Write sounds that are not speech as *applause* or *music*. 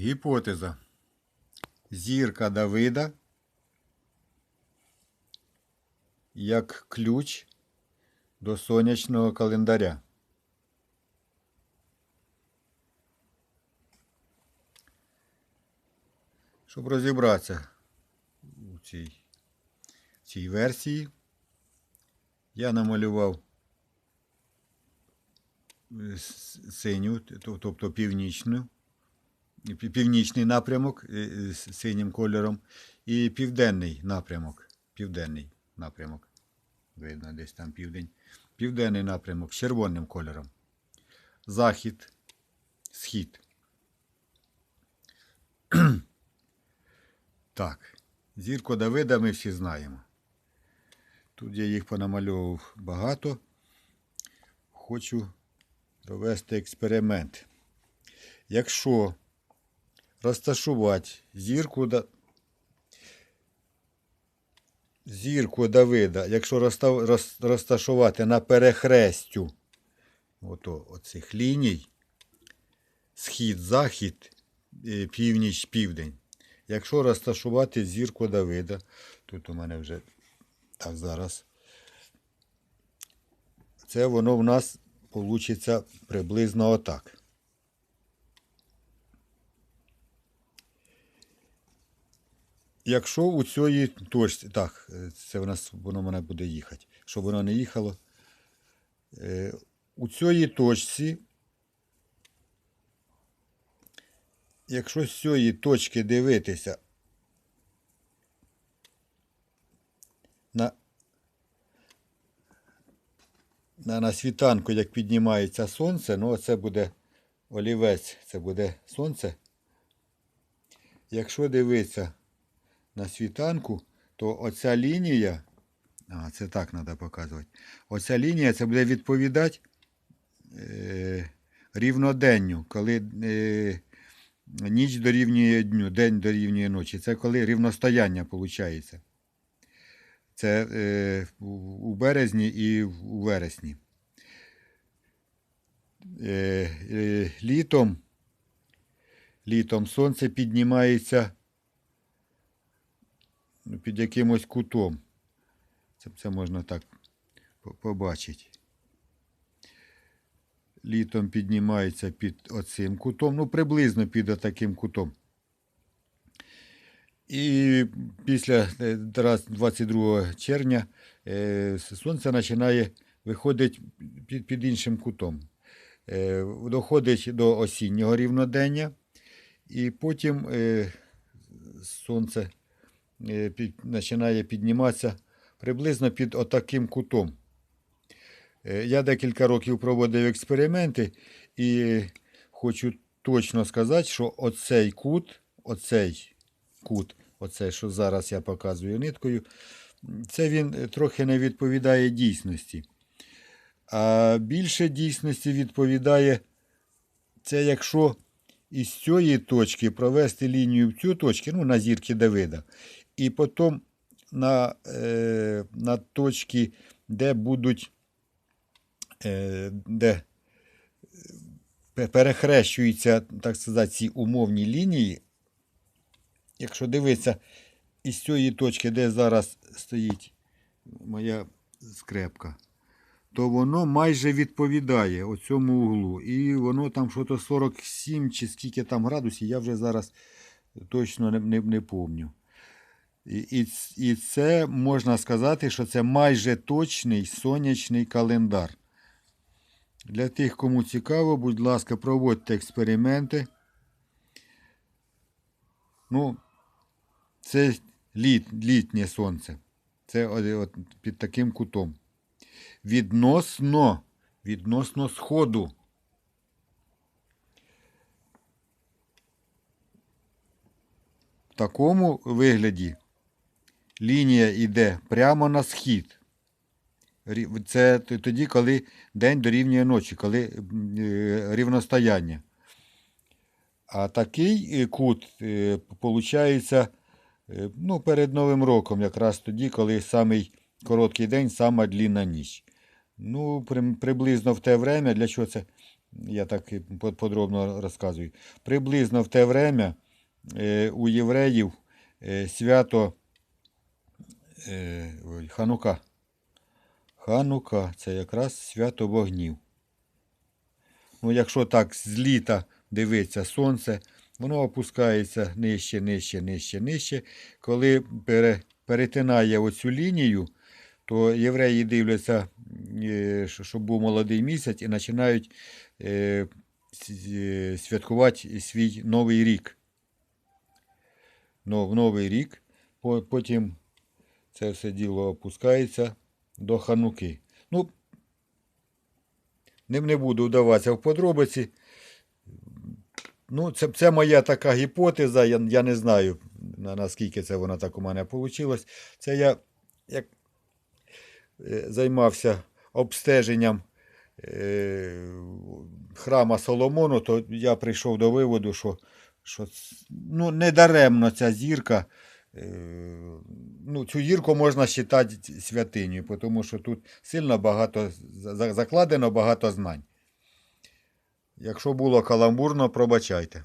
Гіпотеза. Зірка Давида як ключ до сонячного календаря. Щоб розібратися у цій, цій версії, я намалював е, синю, тобто північну, пі- північний напрямок з синім кольором і південний напрямок. Південний напрямок. Видно, десь там південь. Південний напрямок з червоним кольором. Захід, схід. *clears throat* Так, зірку Давида ми всі знаємо. Тут я їх понамальовував багато. Хочу провести експеримент. Якщо розташувати зірку, да... зірку Давида, якщо розташувати на перехрестю ото, оцих ліній, схід-захід, е, північ-південь. Якщо розташувати зірку Давида, тут у мене вже так зараз. Це воно в нас вийде приблизно отак. Якщо у цієї точці, так, е, це в нас воно мене буде їхати, щоб воно не їхало. Е, У цій точці, якщо з цієї точки дивитися на, на, на світанку, як піднімається сонце, ну це буде олівець, це буде сонце. Якщо дивитися на світанку, то оця лінія, а, це так треба показувати. Оця лінія це буде відповідати е, рівноденню, коли е, ніч дорівнює дню, день дорівнює ночі. Це коли рівностояння виходить. Це е, у березні і у вересні. Е, е, літом, літом сонце піднімається під якимось кутом. Це, це можна так побачити. Літом піднімається під оцим кутом, ну приблизно під отаким кутом. І після е, 22 червня е, сонце починає виходити під, іншим кутом. Е, Доходить до осіннього рівнодення, і потім е, сонце е, починає підніматися приблизно під отаким кутом. Е, Я декілька років проводив експерименти і хочу точно сказати, що оцей кут, оцей кут, оцей, що зараз я показую ниткою, це він е, трохи не відповідає дійсності. А більше дійсності відповідає це, якщо із цієї точки провести лінію в цю точку, ну, на зірки Давида, і потім на, е, на точки, де будуть, е, де пе- перехрещуються, так сказати, ці умовні лінії, якщо дивитися із цієї точки, де зараз стоїть моя скрепка, то воно майже відповідає оцьому углу. І воно там що-то 47 чи скільки там градусів, я вже зараз точно не, не, не помню. І, і, це можна сказати, що це майже точний сонячний календар. Для тих, кому цікаво, будь ласка, проводьте експерименти. Ну, це літ, літнє сонце. Це от, під таким кутом. Відносно, відносно сходу. В такому вигляді лінія йде прямо на схід. Це тоді, коли день дорівнює ночі, коли е, рівностояння. А такий е, кут виходить ну, перед Новим роком, якраз тоді, коли самий короткий день, сама длінна ніч. Ну, приблизно в те время, для чого це я так подробно розказую. Приблизно в те время е, у євреїв е, свято е, Ханука. Ханука це якраз свято вогнів. Ну, якщо так з літа дивиться сонце, воно опускається нижче, нижче, нижче, нижче. Коли пере, перетинає оцю лінію, то євреї дивляться, е, що- щоб був молодий місяць, і починають е, святкувати свій новий рік. Но в новий рік, потім це все діло опускається до хануки. Ну, не, не буду вдаватися в подробиці. Ну, це, це моя така гіпотеза, я, я не знаю, на, наскільки це вона так у мене вийшло. Це я як е, займався обстеженням е, храма Соломону, то я прийшов до виводу, що, що ну, недаремно ця зірка. е, Ну, цю гірку можна вважати святиню, тому що тут сильно багато за- за- закладено багато знань. Якщо було каламбурно, пробачайте.